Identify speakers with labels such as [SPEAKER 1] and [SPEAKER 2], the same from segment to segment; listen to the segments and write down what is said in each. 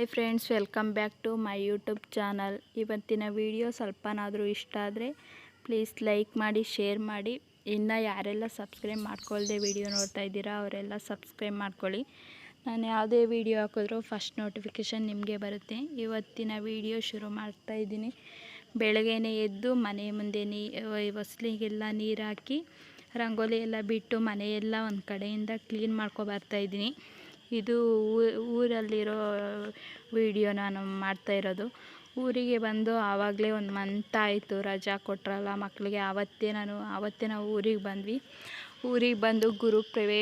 [SPEAKER 1] Hi friends welcome back to my YouTube channel ಇವತ್ತಿನ video ಸ್ವಲ್ಪನಾದರೂ ಇಷ್ಟ ಆದರೆ ಪ್ಲೀಸ್ ಲೈಕ್ ಮಾಡಿ ಶೇರ್ ಮಾಡಿ. ಇನ್ನು ಯಾರೆಲ್ಲ ಸಬ್ಸ್ಕ್ರೈಬ್ ಮಾಡ್ಕೊಳ್ದೆ ವಿಡಿಯೋ ನೋಡ್ತಾ ಇದ್ದೀರಾ, ಅವರೆಲ್ಲ ಸಬ್ಸ್ಕ್ರೈಬ್ ಮಾಡ್ಕೊಳ್ಳಿ. ನಾನು ಯಾವುದೇ ವಿಡಿಯೋ ಹಾಕಿದ್ರೂ ಫಸ್ಟ್ ನೋಟಿಫಿಕೇಷನ್ ನಿಮಗೆ ಬರುತ್ತೆ. ಇವತ್ತಿನ ವಿಡಿಯೋ ಶುರು ಮಾಡ್ತಾ ಇದ್ದೀನಿ. ಬೆಳಗ್ಗೆನೇ ಎದ್ದು ಮನೆ ಮುಂದೆ ನೀ ಹೊಸ್ಲಿಗೆಲ್ಲ ನೀರು ಹಾಕಿ ರಂಗೋಲಿ ಎಲ್ಲ ಬಿಟ್ಟು ಮನೆಯೆಲ್ಲ ಒಂದು ಕಡೆಯಿಂದ ಕ್ಲೀನ್ ಮಾಡ್ಕೊ ಬರ್ತಾಯಿದ್ದೀನಿ ಇದು ಊರಲ್ಲಿರೋ ವಿಡಿಯೋ ನಾನು ಮಾಡ್ತಾ ಇರೋದು. ಊರಿಗೆ ಬಂದು ಆವಾಗಲೇ ಒಂದು ಮಂತ್ ಆಯಿತು ರಜಾ ಕೊಟ್ಟರಲ್ಲ ಮಕ್ಕಳಿಗೆ ಆವತ್ತೇ ನಾನು ಆವತ್ತೇ ನಾವು ಊರಿಗೆ ಬಂದ್ವಿ. ಊರಿಗೆ ಬಂದು ಗುರು ಪ್ರವೇ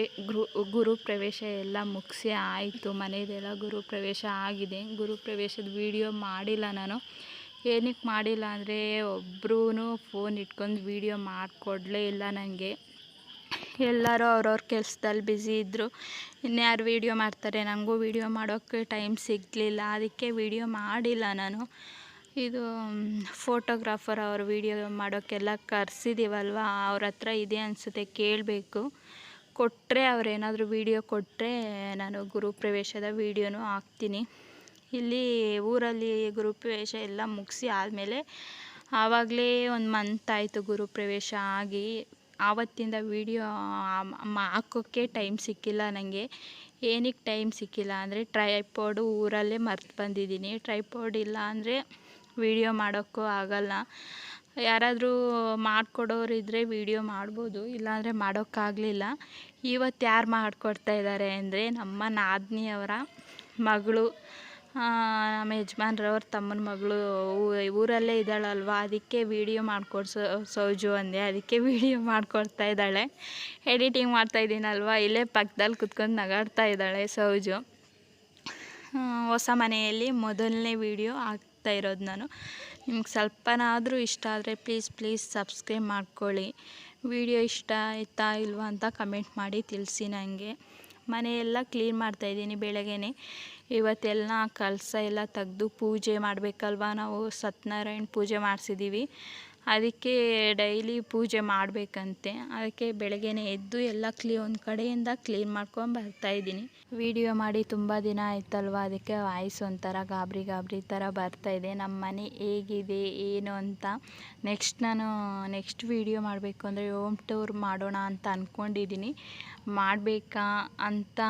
[SPEAKER 1] ಗುರು ಪ್ರವೇಶ ಎಲ್ಲ ಮುಗಿಸಿ ಆಯಿತು. ಮನೆಯದೆಲ್ಲ ಗುರು ಪ್ರವೇಶ ಆಗಿದೆ. ಗುರು ಪ್ರವೇಶದ ವಿಡಿಯೋ ಮಾಡಿಲ್ಲ ನಾನು. ಏನಕ್ಕೆ ಮಾಡಿಲ್ಲ ಅಂದರೆ ಒಬ್ಬರೂ ಫೋನ್ ಇಟ್ಕೊಂಡು ವಿಡಿಯೋ ಮಾಡಿಕೊಡ್ಲೇ ಇಲ್ಲ ನನಗೆ ಎಲ್ಲರೂ ಅವ್ರವ್ರ ಕೆಲ್ಸದಲ್ಲಿ ಬ್ಯುಸಿ ಇದ್ದರು ಇನ್ಯಾರು ವೀಡಿಯೋ ಮಾಡ್ತಾರೆ ನನಗೂ ವೀಡಿಯೋ ಮಾಡೋಕ್ಕೆ ಟೈಮ್ ಸಿಗಲಿಲ್ಲ. ಅದಕ್ಕೆ ವೀಡಿಯೋ ಮಾಡಿಲ್ಲ ನಾನು. ಇದು ಫೋಟೋಗ್ರಾಫರ್ ಅವ್ರ ವೀಡಿಯೋ ಮಾಡೋಕ್ಕೆಲ್ಲ ಕರೆಸಿದ್ದೀವಲ್ವ ಅವ್ರ ಹತ್ರ ಇದೆ ಅನಿಸುತ್ತೆ, ಕೇಳಬೇಕು. ಕೊಟ್ಟರೆ ಅವರೇನಾದರೂ ವೀಡಿಯೋ ಕೊಟ್ಟರೆ ನಾನು ಗುರುಪ್ರವೇಶದ ವೀಡಿಯೋನೂ ಹಾಕ್ತೀನಿ. ಇಲ್ಲಿ ಊರಲ್ಲಿ ಗುರುಪ್ರವೇಶ ಎಲ್ಲ ಮುಗಿಸಿ ಆದಮೇಲೆ ಆವಾಗಲೇ ಒಂದು ಮಂತ್ ಆಯಿತು ಗುರುಪ್ರವೇಶ ಆಗಿ. ಆವತ್ತಿಂದ ವೀಡಿಯೋ ಹಾಕೋಕ್ಕೆ ಟೈಮ್ ಸಿಕ್ಕಿಲ್ಲ ನನಗೆ ಏನಕ್ಕೆ ಟೈಮ್ ಸಿಕ್ಕಿಲ್ಲ ಅಂದರೆ ಟ್ರೈಪೋಡು ಊರಲ್ಲೇ ಮರ್ತು ಬಂದಿದ್ದೀನಿ. ಟ್ರೈಪೋಡ್ ಇಲ್ಲ ಅಂದರೆ ವೀಡಿಯೋ ಮಾಡೋಕ್ಕೂ ಆಗಲ್ಲ. ಯಾರಾದರೂ ಮಾಡಿಕೊಡೋರಿದ್ದರೆ ವೀಡಿಯೋ ಮಾಡ್ಬೋದು, ಇಲ್ಲಾಂದರೆ ಮಾಡೋಕ್ಕಾಗಲಿಲ್ಲ. ಇವತ್ತು ಯಾರು ಮಾಡಿಕೊಡ್ತಾ ಇದ್ದಾರೆ ಅಂದರೆ ನಮ್ಮ ನಾದಿನಿಯವರ ಮಗಳು. ನಮ್ಮ ಯಜಮಾನ್ರವ್ರ ತಮ್ಮನ ಮಗಳು ಊರಲ್ಲೇ ಇದ್ದಾಳಲ್ವ? ಅದಕ್ಕೆ ವೀಡಿಯೋ ಮಾಡಿಕೊಡ್ಸೋ, ಸೌಜು ಅಂದೆ. ಅದಕ್ಕೆ ವೀಡಿಯೋ ಮಾಡಿಕೊಡ್ತಾ ಇದ್ದಾಳೆ. ಎಡಿಟಿಂಗ್ ಮಾಡ್ತಾ ಇದ್ದೀನಲ್ವ? ಇಲ್ಲೇ ಪಕ್ಕದಲ್ಲಿ ಕುತ್ಕೊಂಡು ನಗಾಡ್ತಾ ಇದ್ದಾಳೆ ಸೌಜು. ಹೊಸ ಮನೆಯಲ್ಲಿ ಮೊದಲನೇ ವೀಡಿಯೋ ಹಾಕ್ತಾ ಇರೋದು ನಾನು. ನಿಮ್ಗೆ ಸ್ವಲ್ಪನಾದರೂ ಇಷ್ಟ ಆದರೆ ಪ್ಲೀಸ್ ಪ್ಲೀಸ್ ಸಬ್ಸ್ಕ್ರೈಬ್ ಮಾಡ್ಕೊಳ್ಳಿ. ವಿಡಿಯೋ ಇಷ್ಟ ಆಯ್ತಾ, ಇಲ್ವಾ ಅಂತ ಕಮೆಂಟ್ ಮಾಡಿ ತಿಳಿಸಿ ನನಗೆ ಮನೆಯೆಲ್ಲ ಕ್ಲೀನ್ ಮಾಡ್ತಾಯಿದ್ದೀನಿ ಬೆಳಗ್ಗೆನೆ. ಇವತ್ತೆಲ್ಲ ಕಲಸ ಎಲ್ಲ ತೆಗೆದು ಪೂಜೆ ಮಾಡಬೇಕಲ್ವಾ? ನಾವು ಸತ್ಯನಾರಾಯಣ ಪೂಜೆ ಮಾಡಿಸಿದ್ದೀವಿ ಅದಕ್ಕೆ ಡೈಲಿ ಪೂಜೆ ಮಾಡಬೇಕಂತೆ. ಅದಕ್ಕೆ ಬೆಳಗ್ಗೆನೆ ಎದ್ದು ಎಲ್ಲ ಕ್ಲೀ ಒಂದು ಕಡೆಯಿಂದ ಕ್ಲೀನ್ ಮಾಡ್ಕೊಂಡು ಬರ್ತಾಯಿದ್ದೀನಿ ವಿಡಿಯೋ ಮಾಡಿ ತುಂಬ ದಿನ ಆಯ್ತಲ್ವ? ಅದಕ್ಕೆ ವಾಯ್ಸ್ ಒಂಥರ ಗಾಬರಿ ಗಾಬರಿ ಥರ ಬರ್ತಾಯಿದೆ ನಮ್ಮ ಮನೆ ಹೇಗಿದೆ, ಏನು ಅಂತ ನೆಕ್ಸ್ಟ್ ನಾನು ನೆಕ್ಸ್ಟ್ ವಿಡಿಯೋ ಮಾಡಬೇಕು ಅಂದರೆ ಹೋಮ್ ಟೂರ್ ಮಾಡೋಣ ಅಂತ ಅಂದ್ಕೊಂಡಿದ್ದೀನಿ ಮಾಡಬೇಕಾ ಅಂತ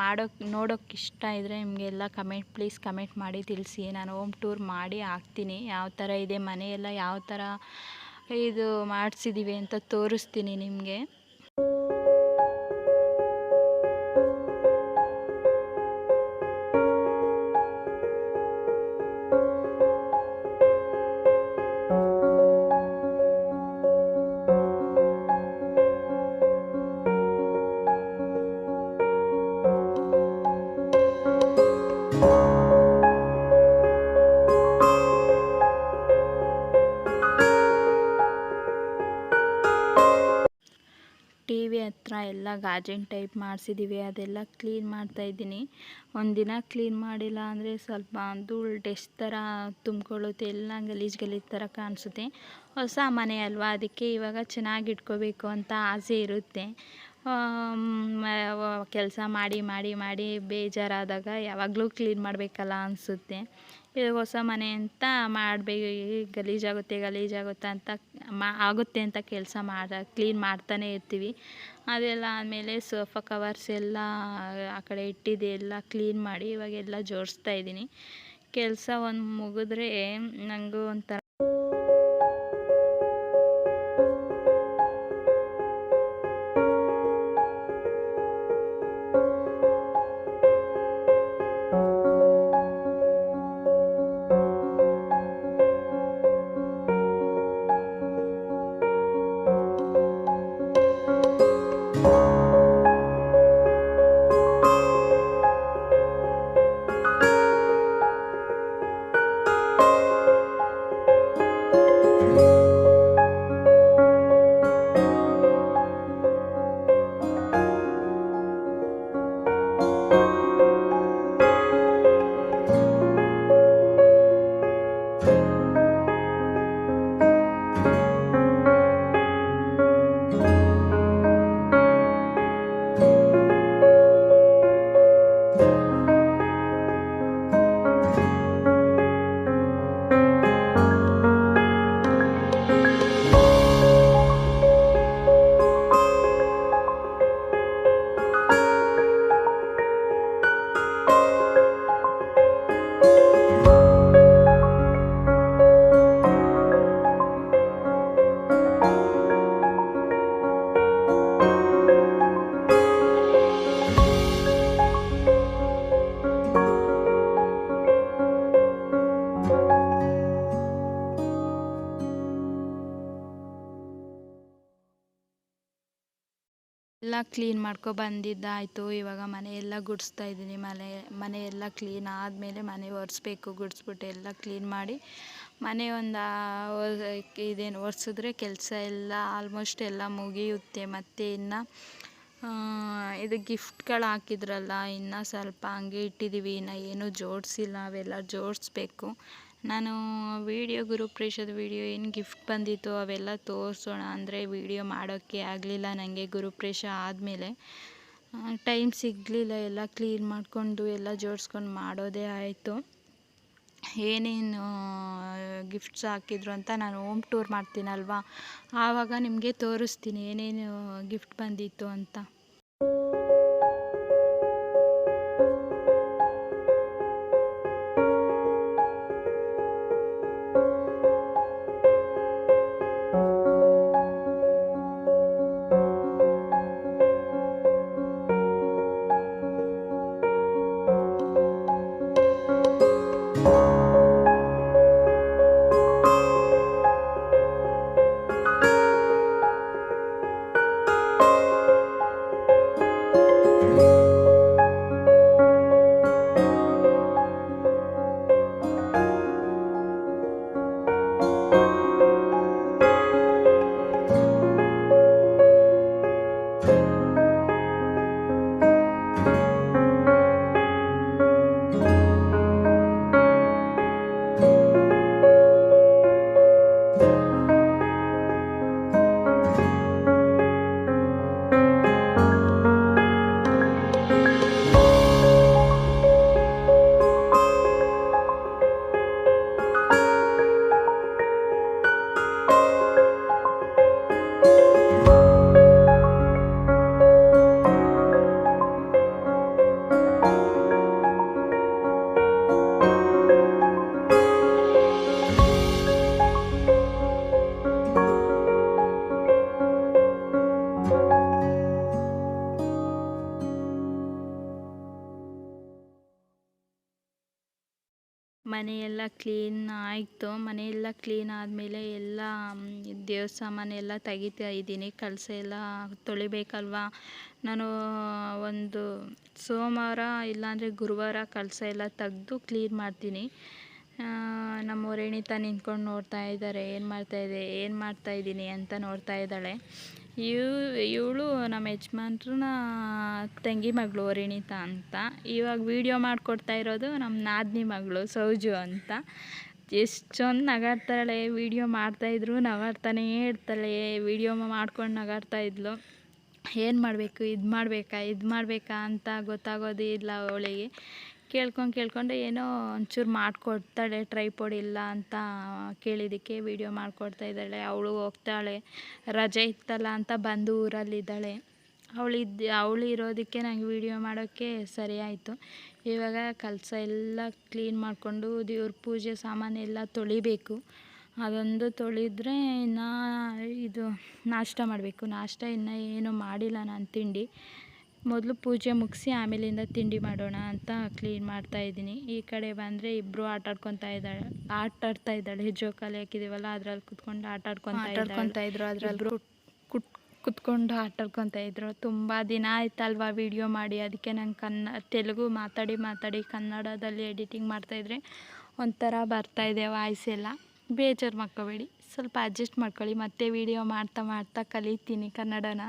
[SPEAKER 1] ಮಾಡೋಕ್ಕೆ ನೋಡೋಕ್ಕೆ ಇಷ್ಟ ಇದ್ದರೆ ನಿಮಗೆಲ್ಲ ಕಮೆಂಟ್, ಪ್ಲೀಸ್ ಕಮೆಂಟ್ ಮಾಡಿ ತಿಳಿಸಿ. ನಾನು ಹೋಮ್ ಟೂರ್ ಮಾಡಿ ಹಾಕ್ತೀನಿ. ಯಾವ ಥರ ಇದೆ ಮನೆಯೆಲ್ಲ ಯಾವ ಥರ ಇದು ಮಾಡಿಸಿದ್ದೀವಿ ಅಂತ ತೋರಿಸ್ತೀನಿ ನಿಮಗೆ. ಗಾಜಿನ ಟೈಪ್ ಮಾಡಿಸಿದ್ದೀವಿ ಅದೆಲ್ಲ ಕ್ಲೀನ್ ಮಾಡ್ತಾಯಿದ್ದೀನಿ ಒಂದಿನ ಕ್ಲೀನ್ ಮಾಡಿಲ್ಲ ಅಂದರೆ ಸ್ವಲ್ಪ ಧೂಳು ಡೆಸ್ಟ್ ಥರ ತುಂಬ್ಕೊಳ್ಳುತ್ತೆ, ಎಲ್ಲ ಗಲೀಜು ಗಲೀಜು ಥರ ಕಾಣಿಸುತ್ತೆ. ಹೊಸ ಮನೆ ಅಲ್ವಾ, ಅದಕ್ಕೆ ಇವಾಗ ಚೆನ್ನಾಗಿ ಇಟ್ಕೋಬೇಕು ಅಂತ ಆಸೆ ಇರುತ್ತೆ. ಕೆಲಸ ಮಾಡಿ ಮಾಡಿ ಮಾಡಿ ಬೇಜಾರಾದಾಗ ಯಾವಾಗಲೂ ಕ್ಲೀನ್ ಮಾಡಬೇಕಲ್ಲ ಅನಿಸುತ್ತೆ. ಹೊಸ ಮನೆ ಅಂತ ಮಾಡಬೇಕು ಗಲೀಜಾಗುತ್ತೆ ಗಲೀಜಾಗುತ್ತೆ ಅಂತ ಮಾ, ಆಗುತ್ತೆ ಅಂತ ಕೆಲಸ ಮಾಡ, ಕ್ಲೀನ್ ಮಾಡ್ತಾನೆ ಇರ್ತೀವಿ. ಅದೆಲ್ಲ ಆದಮೇಲೆ ಸೋಫಾ ಕವರ್ಸ್ ಎಲ್ಲ ಆ ಕಡೆ ಇಟ್ಟಿದ್ದೆ ಎಲ್ಲ ಕ್ಲೀನ್ ಮಾಡಿ ಇವಾಗೆಲ್ಲ ಜೋಡಿಸ್ತಾ ಇದ್ದೀನಿ. ಕೆಲಸ ಒಂದು ಮುಗಿದ್ರೆ ನನಗೂ ಒಂಥರ ಕ್ಲೀನ್ ಮಾಡ್ಕೊ ಬಂದಿದ್ದಾಯಿತು. ಇವಾಗ ಮನೆಯೆಲ್ಲ ಗುಡಿಸ್ತಾ ಇದ್ದೀನಿ. ಮನೆ ಮನೆ ಎಲ್ಲ ಕ್ಲೀನ್ ಆದಮೇಲೆ ಮನೆ ಒರೆಸ್ಬೇಕು. ಗುಡಿಸ್ಬಿಟ್ಟು ಎಲ್ಲ ಕ್ಲೀನ್ ಮಾಡಿ ಮನೆ ಒಂದು ಇದೇನು ಒರೆಸಿದ್ರೆ ಕೆಲಸ ಎಲ್ಲ ಆಲ್ಮೋಸ್ಟ್ ಎಲ್ಲ ಮುಗಿಯುತ್ತೆ. ಮತ್ತು ಇನ್ನು ಇದು ಗಿಫ್ಟ್ಗಳು ಹಾಕಿದ್ರಲ್ಲ, ಇನ್ನು ಸ್ವಲ್ಪ ಹಂಗೆ ಇಟ್ಟಿದ್ದೀವಿ ಇನ್ನು ಏನೂ ಜೋಡಿಸಿಲ್ಲ. ಅವೆಲ್ಲ ಜೋಡಿಸ್ಬೇಕು. ನಾನು ವೀಡಿಯೋ ಗುರುಪ್ರೇಷದ ವೀಡಿಯೋ ಏನು ಗಿಫ್ಟ್ ಬಂದಿತ್ತು ಅವೆಲ್ಲ ತೋರಿಸೋಣ. ಅಂದರೆ ವೀಡಿಯೋ ಮಾಡೋಕ್ಕೆ ಆಗಲಿಲ್ಲ ನನಗೆ ಗುರುಪ್ರೇಷ ಆದಮೇಲೆ. ಟೈಮ್ ಸಿಗಲಿಲ್ಲ, ಎಲ್ಲ ಕ್ಲೀನ್ ಮಾಡಿಕೊಂಡು ಎಲ್ಲ ಜೋಡಿಸ್ಕೊಂಡು ಮಾಡೋದೇ ಆಯಿತು. ಏನೇನು ಗಿಫ್ಟ್ಸ್ ಹಾಕಿದ್ರು ಅಂತ ನಾನು ಹೋಮ್ ಟೂರ್ ಮಾಡ್ತೀನಲ್ವಾ? ಆವಾಗ ನಿಮಗೆ ತೋರಿಸ್ತೀನಿ ಏನೇನು ಗಿಫ್ಟ್ ಬಂದಿತ್ತು ಅಂತ. ಆಯಿತು ಮನೆಯೆಲ್ಲ ಕ್ಲೀನ್ ಆದಮೇಲೆ ಎಲ್ಲ ದೇವ್ರ ಸಾಮಾನೆಲ್ಲ ತೆಗಿತಾ ಇದ್ದೀನಿ. ಕಳಸ ಎಲ್ಲ ತೊಳಿಬೇಕಲ್ವ? ನಾನು, ಒಂದು ಸೋಮವಾರ ಇಲ್ಲಾಂದರೆ ಗುರುವಾರ ಕಳಸ ಎಲ್ಲ ತೆಗ್ದು ಕ್ಲೀನ್ ಮಾಡ್ತೀನಿ. ನಮ್ಮ ರೇಣಿತ ನಿಂತ್ಕೊಂಡು ನೋಡ್ತಾ ಇದ್ದಾರೆ. ಏನು ಮಾಡ್ತಾಯಿದೆ ಏನು ಮಾಡ್ತಾಯಿದ್ದೀನಿ ಅಂತ ನೋಡ್ತಾ ಇದ್ದಾಳೆ. ಇವ್ ಇವಳು ನಮ್ಮ ಯಜಮಾನ್ರನ್ನ ತಂಗಿ ಮಗಳು ರೇಣಿತಾ ಅಂತ. ಇವಾಗ ವೀಡಿಯೋ ಮಾಡಿಕೊಡ್ತಾ ಇರೋದು ನಮ್ಮ ನಾದಿನಿ ಮಗಳು ಸೌಜು ಅಂತ. ಎಷ್ಟೊಂದು ನಗಾಡ್ತಾಳೆ ವೀಡಿಯೋ ಮಾಡ್ತಾಯಿದ್ರು ನಗಾಡ್ತಾನೇ ಇರ್ತಾಳೆ ವೀಡಿಯೋ ಮಾಡ್ಕೊಂಡು ನಗಾಡ್ತಾಯಿದ್ಲು ಏನು ಮಾಡಬೇಕು, ಇದು ಮಾಡಬೇಕಾ ಇದು ಮಾಡಬೇಕಾ ಅಂತ ಗೊತ್ತಾಗೋದೇ ಇಲ್ಲ ಅವಳಿಗೆ. ಕೇಳ್ಕೊಂಡು ಕೇಳ್ಕೊಂಡು ಏನೋ ಒಂಚೂರು ಮಾಡಿಕೊಡ್ತಾಳೆ ಟ್ರೈಪೋಡ್ ಇಲ್ಲ ಅಂತ ಕೇಳಿದ್ದಕ್ಕೆ ವೀಡಿಯೋ ಮಾಡಿಕೊಡ್ತಾ ಇದ್ದಾಳೆ. ಅವಳು ಹೋಗ್ತಾಳೆ, ರಜೆ ಇತ್ತಲ್ಲ ಅಂತ ಬಂದು ಊರಲ್ಲಿದ್ದಾಳೆ. ಅವಳಿದ್ದು ಅವಳು ಇರೋದಕ್ಕೆ ನನಗೆ ವೀಡಿಯೋ ಮಾಡೋಕ್ಕೆ ಸರಿಯಾಯಿತು ಇವಾಗ ಕಲಸ ಎಲ್ಲ ಕ್ಲೀನ್ ಮಾಡಿಕೊಂಡು ದೇವ್ರ ಪೂಜೆ ಸಾಮಾನೆಲ್ಲ ತೊಳಿಬೇಕು. ಅದೊಂದು ತೊಳಿದ್ರೆ ಇನ್ನು ಇದು ನಾಷ್ಟ ಮಾಡಬೇಕು. ನಾಷ್ಟ ಇನ್ನು ಏನು ಮಾಡಿಲ್ಲ ನಾನು ತಿಂಡಿ. ಮೊದಲು ಪೂಜೆ ಮುಗಿಸಿ ಆಮೇಲಿಂದ ತಿಂಡಿ ಮಾಡೋಣ ಅಂತ ಕ್ಲೀನ್ ಮಾಡ್ತಾ ಇದ್ದೀನಿ. ಈ ಕಡೆ ಬಂದರೆ ಇಬ್ಬರು ಆಟ ಆಡ್ಕೊತಾ ಇದ್ದಾಳೆ. ಆಟ ಆಡ್ತಾ ಇದ್ದಾಳೆ. ಜೋಕಾಲಿ ಹಾಕಿದ್ದೀವಲ್ಲ ಅದ್ರಲ್ಲಿ ಕುತ್ಕೊಂಡು ಆಟ ಆಡ್ಕೊತಾ ಆಟಾಡ್ಕೊತಾ ಇದ್ರು ಅದ್ರಲ್ಲಿ. ಕುಟ್ ಕುತ್ಕೊಂಡು ಆಟ ಇದ್ದರು ತುಂಬ ದಿನ ಆಯ್ತಲ್ವಾ ವಿಡಿಯೋ ಮಾಡಿ. ಅದಕ್ಕೆ ನಂಗೆ ಕನ್ನ ತೆಲುಗು ಮಾತಾಡಿ ಮಾತಾಡಿ ಕನ್ನಡದಲ್ಲಿ ಎಡಿಟಿಂಗ್ ಮಾಡ್ತಾಯಿದ್ರೆ ಒಂಥರ ಬರ್ತಾಯಿದೆ ವಾಯ್ಸ್ ಎಲ್ಲ. ಬೇಜಾರು ಮಾಡ್ಕೋಬೇಡಿ. ಸ್ವಲ್ಪ ಅಡ್ಜಸ್ಟ್ ಮಾಡ್ಕೊಳ್ಳಿ. ಮತ್ತೆ ವಿಡಿಯೋ ಮಾಡ್ತಾ ಮಾಡ್ತಾ ಕಲಿತೀನಿ ಕನ್ನಡನ.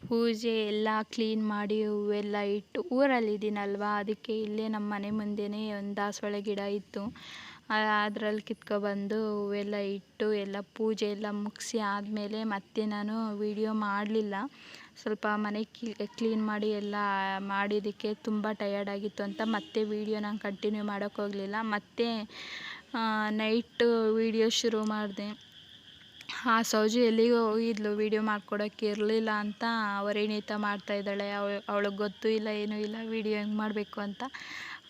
[SPEAKER 1] ಪೂಜೆ ಎಲ್ಲ ಕ್ಲೀನ್ ಮಾಡಿ ಹೂವೆಲ್ಲ ಇಟ್ಟು ಊರಲ್ಲಿದ್ದೀನಲ್ವಾ? ಅದಕ್ಕೆ ಇಲ್ಲೇ ನಮ್ಮ ಮನೆ ಮುಂದೆಯೇ ಒಂದು ದಾಸವಾಳ ಗಿಡ ಇತ್ತು. ಅದರಲ್ಲಿ ಕಿತ್ಕೊಬಂದು ಹೂವೆಲ್ಲ ಇಟ್ಟು ಎಲ್ಲ ಪೂಜೆ ಎಲ್ಲ ಮುಗಿಸಿ ಆದಮೇಲೆ ಮತ್ತೆ ನಾನು ವೀಡಿಯೋ ಮಾಡಲಿಲ್ಲ. ಸ್ವಲ್ಪ ಮನೆ ಕ್ಲೀನ್ ಮಾಡಿ ಎಲ್ಲ ಮಾಡಿದ್ದಕ್ಕೆ ತುಂಬ ಟಯರ್ಡ್ ಆಗಿತ್ತು ಅಂತ ಮತ್ತೆ ವೀಡಿಯೋ ನಾನು ಕಂಟಿನ್ಯೂ ಮಾಡೋಕ್ಕೋಗಲಿಲ್ಲ ಮತ್ತೆ ನೈಟ್ ವೀಡಿಯೋ ಶುರು ಮಾಡಿದೆ. ಆ ಸೌಜು ಎಲ್ಲಿಗೆ ಹೋಗಿದ್ಲು ವೀಡಿಯೋ ಮಾಡ್ಕೊಡೋಕ್ಕೆ ಇರಲಿಲ್ಲ ಅಂತ ಅವರೇನಿತ ಮಾಡ್ತಾಯಿದ್ದಾಳೆ ಅವಳು, ಅವಳಿಗೆ ಗೊತ್ತೂ ಇಲ್ಲ, ಏನೂ ಇಲ್ಲ ವೀಡಿಯೋ ಹೆಂಗೆ ಮಾಡಬೇಕು ಅಂತ.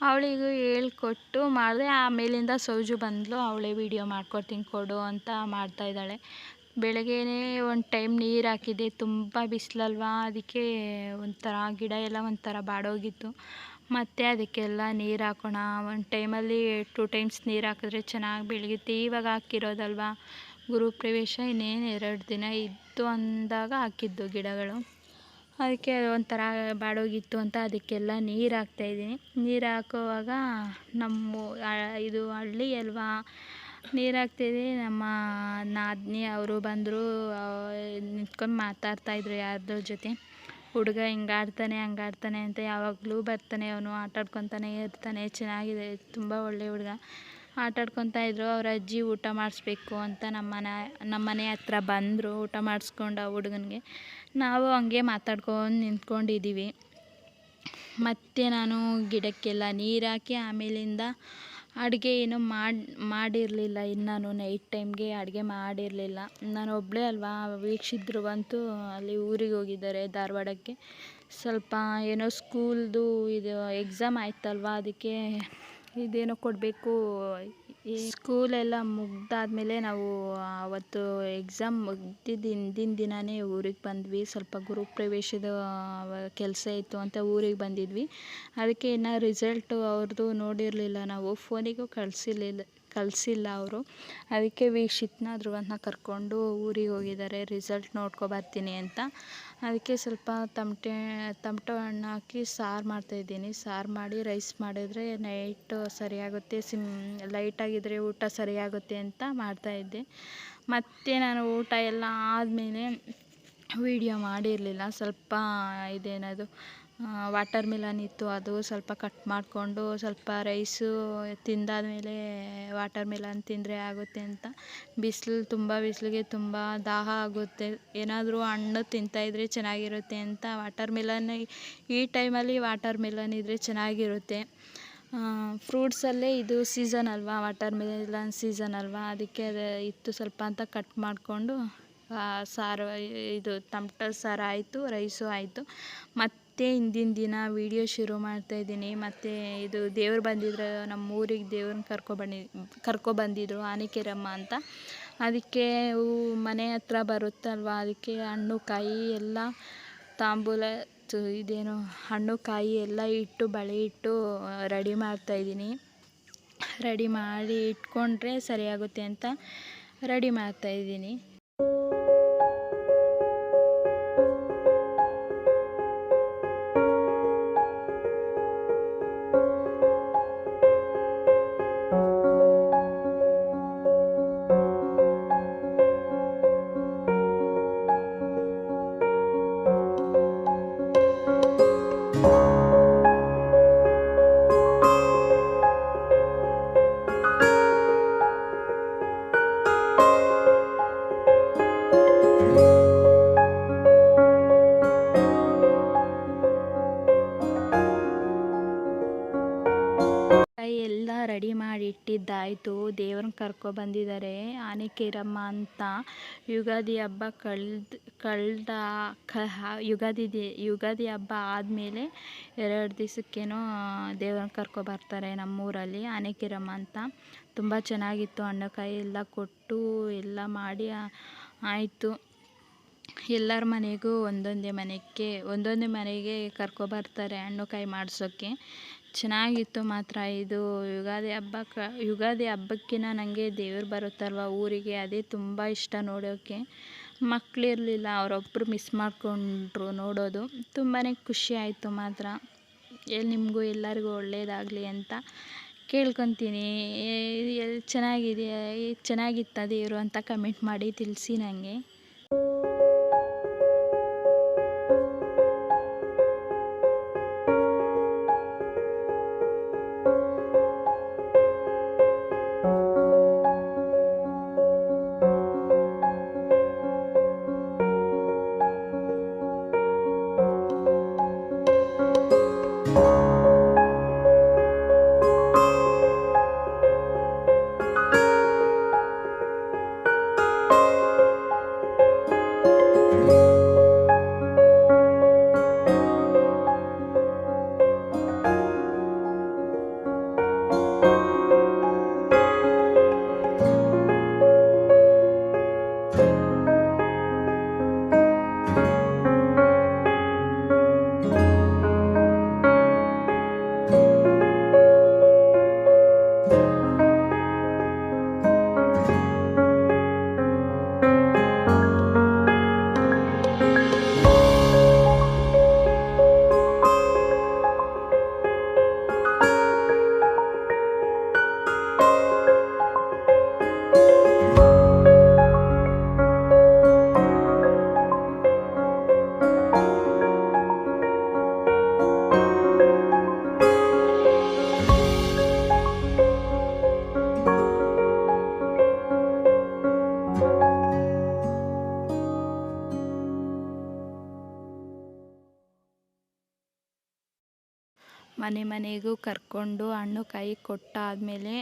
[SPEAKER 1] ಅವಳಿಗೂ ಹೇಳ್ಕೊಟ್ಟು ಮಾಡಿದೆ. ಆಮೇಲಿಂದ ಸೌಜು ಬಂದಳು ಅವಳೇ ವೀಡಿಯೋ ಮಾಡ್ಕೊಡ್ತೀನಿ ಕೊಡು ಅಂತ ಮಾಡ್ತಾಯಿದ್ದಾಳೆ ಬೆಳಗ್ಗೆನೇ ಒಂದು ಟೈಮ್ ನೀರು ಹಾಕಿದೆ ತುಂಬ ಬಿಸಿಲಲ್ವಾ? ಅದಕ್ಕೆ ಒಂಥರ ಗಿಡ ಎಲ್ಲ ಒಂಥರ ಬಾಡೋಗಿತ್ತು. ಮತ್ತು ಅದಕ್ಕೆಲ್ಲ ನೀರು ಹಾಕೋಣ. ಒಂದು ಟೈಮಲ್ಲಿ ಟೂ ಟೈಮ್ಸ್ ನೀರು ಹಾಕಿದ್ರೆ ಚೆನ್ನಾಗಿ ಬೆಳೆಯುತ್ತೆ ಇವಾಗ ಹಾಕಿರೋದಲ್ವಾ? ಗುರುಪ್ರವೇಶ ಇನ್ನೇನು ಎರಡು ದಿನ ಇತ್ತು ಅಂದಾಗ ಹಾಕಿದ್ದು ಗಿಡಗಳು. ಅದಕ್ಕೆ ಒಂಥರ ಬಾಡೋಗಿತ್ತು ಅಂತ ಅದಕ್ಕೆಲ್ಲ ನೀರು ಹಾಕ್ತಾಯಿದ್ದೀನಿ ನೀರು ಹಾಕುವಾಗ ನಮ್ಮ ಇದು ಹಳ್ಳಿ ಅಲ್ವಾ? ನೀರು ಹಾಕ್ತಿದ್ವಿ ನಮ್ಮ ನಾದಿನಿ ಅವರು ಬಂದರು ನಿಂತ್ಕೊಂಡು ಮಾತಾಡ್ತಾಯಿದ್ರು ಯಾರ್ದ್ರ ಜೊತೆ. ಹುಡುಗ ಹಿಂಗಾಡ್ತಾನೆ ಹಂಗಾಡ್ತಾನೆ ಅಂತ ಯಾವಾಗಲೂ ಬರ್ತಾನೆ ಅವನು, ಆಟಾಡ್ಕೊತಾನೆ ಇರ್ತಾನೆ ಚೆನ್ನಾಗಿದೆ, ತುಂಬ ಒಳ್ಳೆ ಹುಡುಗ. ಆಟ ಇದ್ದರು ಅವ್ರ ಅಜ್ಜಿ ಊಟ ಮಾಡಿಸ್ಬೇಕು ಅಂತ ನಮ್ಮನೆ ನಮ್ಮನೆ ನಮ್ಮ ಮನೆ ಹತ್ರ ಬಂದರು, ಊಟ ಮಾಡಿಸ್ಕೊಂಡು ಆ ಹುಡುಗನಿಗೆ. ನಾವು ಹಂಗೆ ಮಾತಾಡ್ಕೊಂಡು ನಿಂತ್ಕೊಂಡಿದ್ದೀವಿ ಮತ್ತು ನಾನು ಗಿಡಕ್ಕೆಲ್ಲ ನೀರು ಹಾಕಿ ಆಮೇಲಿಂದ ಅಡುಗೆ ಏನು ಮಾಡಿ, ಮಾಡಿರಲಿಲ್ಲ. ಇನ್ನು ನಾನು ನೈಟ್ ಟೈಮ್ಗೆ ಅಡುಗೆ ಮಾಡಿರಲಿಲ್ಲ. ನಾನು ಒಬ್ಬಳೇ ಅಲ್ವಾ, ವೀಕ್ಷಿದ್ರು ಬಂತು, ಅಲ್ಲಿ ಊರಿಗೆ ಹೋಗಿದ್ದಾರೆ ಧಾರವಾಡಕ್ಕೆ. ಸ್ವಲ್ಪ ಏನೋ ಸ್ಕೂಲ್ದು ಇದು ಎಕ್ಸಾಮ್ ಆಯ್ತಲ್ವಾ, ಅದಕ್ಕೆ ಇದೇನೋ ಕೊಡಬೇಕು, ಈ ಸ್ಕೂಲೆಲ್ಲ ಮುಗ್ದಾದ್ಮೇಲೆ ನಾವು ಅವತ್ತು ಎಕ್ಸಾಮ್ ಮುಗ್ದಿದ್ದ ಹಿಂದಿನ ದಿನವೇ ಊರಿಗೆ ಬಂದ್ವಿ. ಸ್ವಲ್ಪ ಗುರುಪ್ರವೇಶದ ಕೆಲಸ ಇತ್ತು ಅಂತ ಊರಿಗೆ ಬಂದಿದ್ವಿ. ಅದಕ್ಕೆ ಇನ್ನು ರಿಸಲ್ಟು ಅವ್ರದ್ದು ನೋಡಿರಲಿಲ್ಲ ನಾವು. ಫೋನಿಗೂ ಕಳಿಸಿರ್ಲಿಲ್ಲ ಕಳಿಸಿಲ್ಲ ಅವರು. ಅದಕ್ಕೆ ವೀಕ್ಷಿತ್ನ ಧ್ರುವಂತನ ಕರ್ಕೊಂಡು ಊರಿಗೆ ಹೋಗಿದ್ದಾರೆ. ರಿಸಲ್ಟ್ ನೋಡ್ಕೊ ಬರ್ತೀನಿ ಅಂತ. ಅದಕ್ಕೆ ಸ್ವಲ್ಪ ತಮಟೆ ತಮಟೆ ಹಣ್ಣು ಹಾಕಿ ಸಾರು ಮಾಡ್ತಾಯಿದ್ದೀನಿ ಸಾರು ಮಾಡಿ ರೈಸ್ ಮಾಡಿದರೆ ನೈಟು ಸರಿಯಾಗುತ್ತೆ, ಸಿಮ್ ಲೈಟಾಗಿದ್ದರೆ ಊಟ ಸರಿಯಾಗುತ್ತೆ ಅಂತ ಮಾಡ್ತಾಯಿದ್ದೆ ಮತ್ತು ನಾನು ಊಟ ಎಲ್ಲ ಆದಮೇಲೆ ವೀಡಿಯೋ ಮಾಡಿರಲಿಲ್ಲ. ಸ್ವಲ್ಪ ಇದೇನದು ವಾಟರ್ ಮಿಲನ್ ಇತ್ತು, ಅದು ಸ್ವಲ್ಪ ಕಟ್ ಮಾಡಿಕೊಂಡು ಸ್ವಲ್ಪ ರೈಸು ತಿಂದಾದಮೇಲೆ ವಾಟರ್ ಮಿಲನ್ ತಿಂದರೆ ಆಗುತ್ತೆ ಅಂತ. ಬಿಸಿಲು ತುಂಬ, ಬಿಸಿಲಿಗೆ ತುಂಬ ದಾಹ ಆಗುತ್ತೆ. ಏನಾದರೂ ಹಣ್ಣು ತಿಂತಾಯಿದ್ರೆ ಚೆನ್ನಾಗಿರುತ್ತೆ ಅಂತ. ವಾಟರ್ ಮಿಲನ್ ಈ ಟೈಮಲ್ಲಿ ವಾಟರ್ ಮಿಲನ್ ಇದ್ದರೆ ಚೆನ್ನಾಗಿರುತ್ತೆ. ಫ್ರೂಟ್ಸಲ್ಲೇ ಇದು ಸೀಸನ್ ಅಲ್ವಾ? ವಾಟರ್ ಮಿಲನ್ ಸೀಸನ್ ಅಲ್ವಾ? ಅದಕ್ಕೆ ಅದು ಇತ್ತು ಸ್ವಲ್ಪ ಅಂತ ಕಟ್ ಮಾಡಿಕೊಂಡು ಸಾರು, ಇದು ಟಮ್ಟೊ ಸಾರು ಆಯಿತು ರೈಸು ಆಯಿತು. ಮತ್ತು ಹಿಂದಿನ ದಿನ ವೀಡಿಯೋ ಶುರು ಮಾಡ್ತಾ ಇದ್ದೀನಿ. ಮತ್ತು ಇದು ದೇವ್ರು ಬಂದಿದ್ರು ನಮ್ಮ ಊರಿಗೆ ದೇವ್ರನ್ನ ಕರ್ಕೊಂಡು ಬಂದಿದ್ರು ಆನೆಕೆರಮ್ಮ ಅಂತ. ಅದಕ್ಕೆ ಮನೆ ಹತ್ರ ಬರುತ್ತಲ್ವ? ಅದಕ್ಕೆ ಹಣ್ಣು, ಕಾಯಿ ಎಲ್ಲ ತಾಂಬೂಲ ಇದೇನು ಹಣ್ಣು, ಕಾಯಿ ಎಲ್ಲ ಇಟ್ಟು ಬಳೆ ಇಟ್ಟು ರೆಡಿ ಮಾಡ್ತಾಯಿದ್ದೀನಿ ರೆಡಿ ಮಾಡಿ ಇಟ್ಕೊಂಡ್ರೆ ಸರಿಯಾಗುತ್ತೆ ಅಂತ ರೆಡಿ ಮಾಡ್ತಾಯಿದ್ದೀನಿ ಆನೆಕೇರಮ್ಮ ಅಂತ ಯುಗಾದಿ ಹಬ್ಬ ಕಳ್ದು, ಕಳೆದ ಕ ಯುಗಾದಿ ಯುಗಾದಿ ಹಬ್ಬ ಆದಮೇಲೆ ಎರಡು ದಿವಸಕ್ಕೇನೋ ದೇವ್ರನ್ನ ಕರ್ಕೊಬರ್ತಾರೆ ನಮ್ಮೂರಲ್ಲಿ ಆನೆಕೇರಮ್ಮ ಅಂತ. ತುಂಬ ಚೆನ್ನಾಗಿತ್ತು ಹಣ್ಣುಕಾಯಿ ಎಲ್ಲ ಕೊಟ್ಟು ಎಲ್ಲ ಮಾಡಿ ಆಯಿತು. ಎಲ್ಲರ ಮನೆಗೂ ಒಂದೊಂದೇ ಮನೆಗೆ ಒಂದೊಂದೇ ಮನೆಗೆ ಕರ್ಕೊಬರ್ತಾರೆ ಹಣ್ಣು ಕಾಯಿ ಮಾಡಿಸೋಕ್ಕೆ. ಚೆನ್ನಾಗಿತ್ತು ಮಾತ್ರ. ಇದು ಯುಗಾದಿ ಹಬ್ಬಕ್ಕೆ, ಯುಗಾದಿ ಹಬ್ಬಕ್ಕಿಂತ ನನಗೆ ದೇವ್ರು ಬರುತ್ತಲ್ವ ಊರಿಗೆ, ಅದೇ ತುಂಬ ಇಷ್ಟ ನೋಡೋಕ್ಕೆ ಮಕ್ಕಳಿರಲಿಲ್ಲ ಅವರೊಬ್ಬರು ಮಿಸ್ ಮಾಡಿಕೊಂಡ್ರು ನೋಡೋದು. ತುಂಬಾ ಖುಷಿ ಆಯಿತು ಮಾತ್ರ. ಎಲ್ಲಿ ನಿಮಗೂ ಎಲ್ಲರಿಗೂ ಒಳ್ಳೆಯದಾಗಲಿ ಅಂತ ಕೇಳ್ಕೊತೀನಿ. ಎಲ್ಲಿ ಚೆನ್ನಾಗಿದೆ ಚೆನ್ನಾಗಿತ್ತ ದೇವರು ಅಂತ ಕಮೆಂಟ್ ಮಾಡಿ ತಿಳಿಸಿ ನನಗೆ ಮನೆ ಮನೆಗೂ ಕರ್ಕೊಂಡು ಹಣ್ಣು ಕಾಯಿ ಕೊಟ್ಟಾದಮೇಲೆ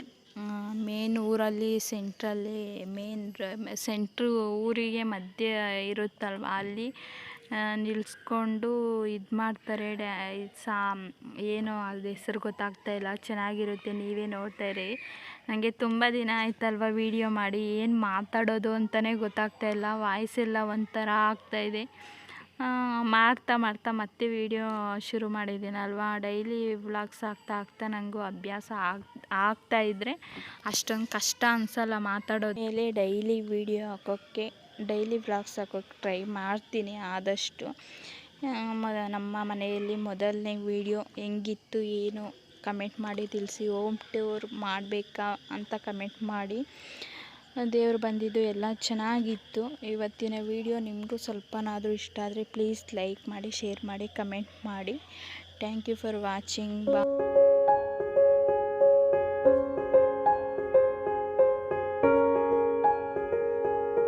[SPEAKER 1] ಮೇನ್ ಊರಲ್ಲಿ ಸೆಂಟ್ರಲ್ಲಿ ಮೇನ್ ಸೆಂಟ್ರು ಊರಿಗೆ ಮಧ್ಯೆ ಇರುತ್ತಲ್ವ ಅಲ್ಲಿ ನಿಲ್ಲಿಸ್ಕೊಂಡು ಇದು ಮಾಡ್ತಾರೆ. ಡ್ಯಾ ಸಾ, ಏನೋ ಅದು ಹೆಸರು ಗೊತ್ತಾಗ್ತಾ ಇಲ್ಲ, ಚೆನ್ನಾಗಿರುತ್ತೆ, ನೀವೇ ನೋಡ್ತಾ ನನಗೆ ತುಂಬ ದಿನ ಆಯ್ತಲ್ವ ವೀಡಿಯೋ ಮಾಡಿ, ಏನು ಮಾತಾಡೋದು ಅಂತಲೇ ಗೊತ್ತಾಗ್ತಾ ಇಲ್ಲ ವಾಯ್ಸ್ ಎಲ್ಲ ಒಂಥರ ಆಗ್ತಾಯಿದೆ ಮಾಡ್ತಾ ಮಾಡ್ತಾ ಮತ್ತೆ ವೀಡಿಯೋ ಶುರು ಮಾಡಿದ್ದೀನಲ್ವಾ ಡೈಲಿ ವ್ಲಾಗ್ಸ್ ಆಗ್ತಾ ಆಗ್ತಾ ನನಗೂ ಅಭ್ಯಾಸ ಆಗ್, ಆಗ್ತಾ ಇದ್ದರೆ ಅಷ್ಟೊಂದು ಕಷ್ಟ ಅನಿಸಲ್ಲ ಮಾತಾಡೋದು. ಮೇಲೆ ಡೈಲಿ ವೀಡಿಯೋ ಹಾಕೋಕ್ಕೆ ಡೈಲಿ ವ್ಲಾಗ್ಸ್ ಹಾಕೋಕ್ಕೆ ಟ್ರೈ ಮಾಡ್ತೀನಿ ಆದಷ್ಟು. ನಮ್ಮ ಮನೆಯಲ್ಲಿ ಮೊದಲನೇ ವೀಡಿಯೋ ಹೆಂಗಿತ್ತು, ಏನು ಕಮೆಂಟ್ ಮಾಡಿ, ತಿಳಿಸಿ ಹೋಮ್ ಟೂರ್ ಮಾಡಬೇಕಾ ಅಂತ ಕಮೆಂಟ್ ಮಾಡಿ. ದೇವರು ಬಂದಿದ್ದು ಎಲ್ಲ ಚೆನ್ನಾಗಿತ್ತು. ಇವತ್ತಿನ ವಿಡಿಯೋ ನಿಮಗೂ ಸ್ವಲ್ಪನಾದರೂ ಇಷ್ಟ ಆದರೆ ಪ್ಲೀಸ್ ಲೈಕ್ ಮಾಡಿ, ಶೇರ್ ಮಾಡಿ, ಕಮೆಂಟ್ ಮಾಡಿ. Thank you for watching. ಬಾ